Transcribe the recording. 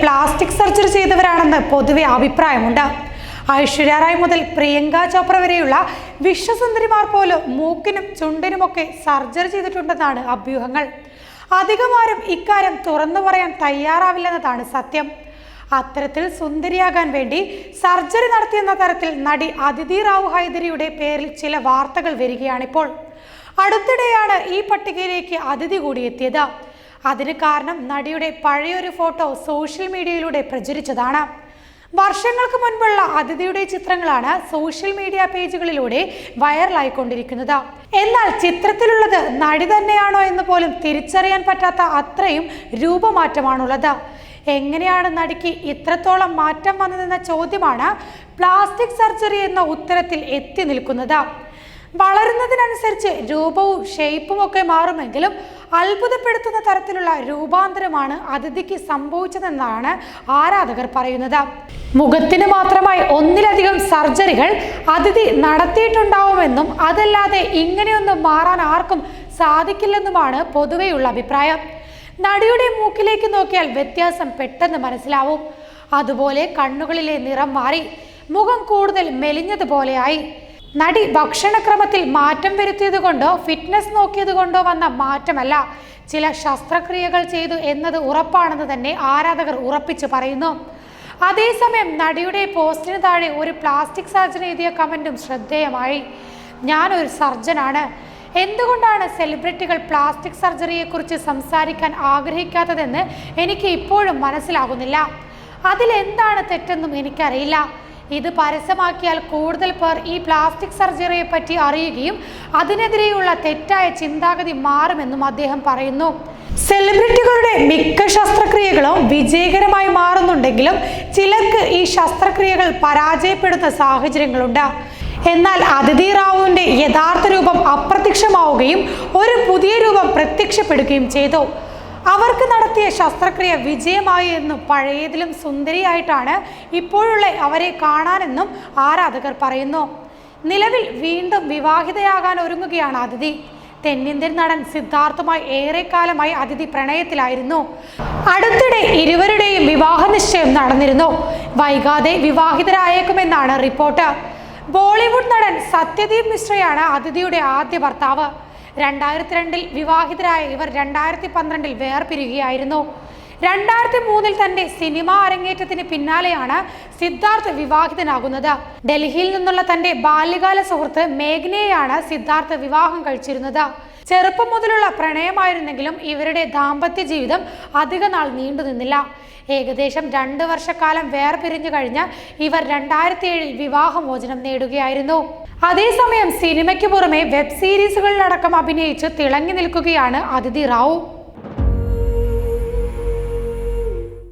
Plastic surgery ചെയ്തവരാണെന്ന് പൊതുവെ അഭിപ്രായമുണ്ട്. ഐശ്വര്യ റായ് മുതൽ പ്രിയങ്ക ചോപ്ര വരെയുള്ള വിശ്വസുന്ദരിമാർ പോലും മൂക്കിനും ചുണ്ടിനുമൊക്കെ സർജറി ചെയ്തിട്ടുണ്ടെന്നാണ് അഭ്യൂഹങ്ങൾ. അധികമാരും ഇക്കാര്യം തുറന്നു പറയാൻ തയ്യാറാവില്ലെന്നതാണ് സത്യം. അത്തരത്തിൽ സുന്ദരിയാകാൻ വേണ്ടി സർജറി നടത്തിയെന്ന തരത്തിൽ നടി അതിഥി റാവു ഹൈദരിയുടെ പേരിൽ ചില വാർത്തകൾ വരികയാണിപ്പോൾ. അടുത്തിടെയാണ് ഈ പട്ടികയിലേക്ക് അതിഥി കൂടി എത്തിയത്. അതിന് കാരണം നടിയുടെ പഴയൊരു ഫോട്ടോ സോഷ്യൽ മീഡിയയിലൂടെ പ്രചരിച്ചതാണ്. വർഷങ്ങൾക്ക് മുൻപുള്ള അതിഥിയുടെ ചിത്രങ്ങളാണ് സോഷ്യൽ മീഡിയ പേജുകളിലൂടെ വൈറലായിക്കൊണ്ടിരിക്കുന്നത്. എന്നാൽ ചിത്രത്തിലുള്ളത് നടി തന്നെയാണോ എന്ന് പോലും തിരിച്ചറിയാൻ പറ്റാത്ത അത്രയും രൂപമാറ്റമാണുള്ളത്. എങ്ങനെയാണ് നടിക്ക് ഇത്രത്തോളം മാറ്റം വന്നതെന്ന ചോദ്യമാണ് പ്ലാസ്റ്റിക് സർജറി എന്ന ഉത്തരത്തിൽ എത്തി നിൽക്കുന്നത്. വളരുന്നതിനനുസരിച്ച് രൂപവും ഷേപ്പും ഒക്കെ മാറുമെങ്കിലും അത്ഭുതപ്പെടുത്തുന്ന തരത്തിലുള്ള രൂപാന്തരമാണ് അതിഥിക്ക് സംഭവിച്ചതെന്നാണ് ആരാധകർ പറയുന്നത്. മുഖത്തിന് മാത്രമായി ഒന്നിലധികം സർജറികൾ അതിഥി നടത്തിയിട്ടുണ്ടാവുമെന്നും അതല്ലാതെ ഇങ്ങനെയൊന്നും മാറാൻ ആർക്കും സാധിക്കില്ലെന്നുമാണ് പൊതുവെയുള്ള അഭിപ്രായം. നടിയുടെ മൂക്കിലേക്ക് നോക്കിയാൽ വ്യത്യാസം പെട്ടെന്ന് മനസ്സിലാവും. അതുപോലെ കണ്ണുകളിലെ നിറം മാറി. മുഖം കൂടുതൽ മെലിഞ്ഞതുപോലെയായി. നടി ഭക്ഷണക്രമത്തിൽ മാറ്റം വരുത്തിയത് കൊണ്ടോ ഫിറ്റ്നസ് നോക്കിയത് കൊണ്ടോ വന്ന മാറ്റമല്ല. ചില ശസ്ത്രക്രിയകൾ ചെയ്തു എന്നത് ഉറപ്പാണെന്ന് തന്നെ ആരാധകർ ഉറപ്പിച്ചു പറയുന്നു. അതേസമയം നടിയുടെ പോസ്റ്റിന് താഴെ ഒരു പ്ലാസ്റ്റിക് സർജൻ എഴുതിയ കമന്റും ശ്രദ്ധേയമായി. ഞാനൊരു സർജനാണ്. എന്തുകൊണ്ടാണ് സെലിബ്രിറ്റികൾ പ്ലാസ്റ്റിക് സർജറിയെക്കുറിച്ച് സംസാരിക്കാൻ ആഗ്രഹിക്കാത്തതെന്ന് എനിക്ക് ഇപ്പോഴും മനസ്സിലാകുന്നില്ല. അതിലെന്താണ് തെറ്റെന്നും എനിക്കറിയില്ല. ഇത് പരസ്യമാക്കിയാൽ കൂടുതൽ പേർ ഈ പ്ലാസ്റ്റിക് സർജറിയെ പറ്റി അറിയുകയും അതിനെതിരെയുള്ള തെറ്റായ ചിന്താഗതി മാറുമെന്നും അദ്ദേഹം പറയുന്നു. സെലിബ്രിറ്റികളുടെ മിക്ക ശസ്ത്രക്രിയകളും വിജയകരമായി മാറുന്നുണ്ടെങ്കിലും ചിലർക്ക് ഈ ശസ്ത്രക്രിയകൾ പരാജയപ്പെടുന്ന സാഹചര്യങ്ങളുണ്ട്. എന്നാൽ അതിഥി റാവുവിന്റെ യഥാർത്ഥ രൂപം അപ്രത്യക്ഷമാവുകയും ഒരു പുതിയ രൂപം പ്രത്യക്ഷപ്പെടുകയും ചെയ്തു. അവർക്ക് നടത്തിയ ശസ്ത്രക്രിയ വിജയമായി എന്നും പഴയതിലും സുന്ദരിയായിട്ടാണ് ഇപ്പോഴുള്ള അവരെ കാണാനെന്നും ആരാധകർ പറയുന്നു. നിലവിൽ വീണ്ടും വിവാഹിതയാകാൻ ഒരുങ്ങുകയാണ് അതിഥി. തെന്നിന്ത്യൻ നടൻ സിദ്ധാർത്ഥുമായി ഏറെക്കാലമായി അതിഥി പ്രണയത്തിലായിരുന്നു. അടുത്തിടെ ഇരുവരുടെയും വിവാഹ നിശ്ചയം നടന്നിരുന്നു. വൈകാതെ വിവാഹിതരായേക്കുമെന്നാണ് റിപ്പോർട്ട്. ബോളിവുഡ് നടൻ സത്യദീപ് മിശ്രയാണ് അതിഥിയുടെ ആദ്യ ഭർത്താവ്. രണ്ടായിരത്തി രണ്ടിൽ വിവാഹിതരായ ഇവർ രണ്ടായിരത്തി പന്ത്രണ്ടിൽ വേർപിരിയുകയായിരുന്നു. രണ്ടായിരത്തി മൂന്നിൽ തന്റെ സിനിമാ അരങ്ങേറ്റത്തിന് പിന്നാലെയാണ് സിദ്ധാർത്ഥ് വിവാഹിതനാകുന്നത്. ഡൽഹിയിൽ നിന്നുള്ള തന്റെ ബാല്യകാല സുഹൃത്ത് മേഘ്നയെയാണ് സിദ്ധാർത്ഥ് വിവാഹം കഴിച്ചിരുന്നത്. ചെറുപ്പം മുതലുള്ള പ്രണയമായിരുന്നെങ്കിലും ഇവരുടെ ദാമ്പത്യ ജീവിതം അധിക നാൾ നീണ്ടുനിന്നില്ല ഏകദേശം രണ്ട് വർഷക്കാലം വേർപിരിഞ്ഞു കഴിഞ്ഞ് ഇവർ രണ്ടായിരത്തി ഏഴിൽ വിവാഹമോചനം നേടുകയായിരുന്നു. അതേസമയം സിനിമയ്ക്ക് പുറമെ വെബ് സീരീസുകളിലടക്കം അഭിനയിച്ച് തിളങ്ങി നിൽക്കുകയാണ് അതിഥി റാവു.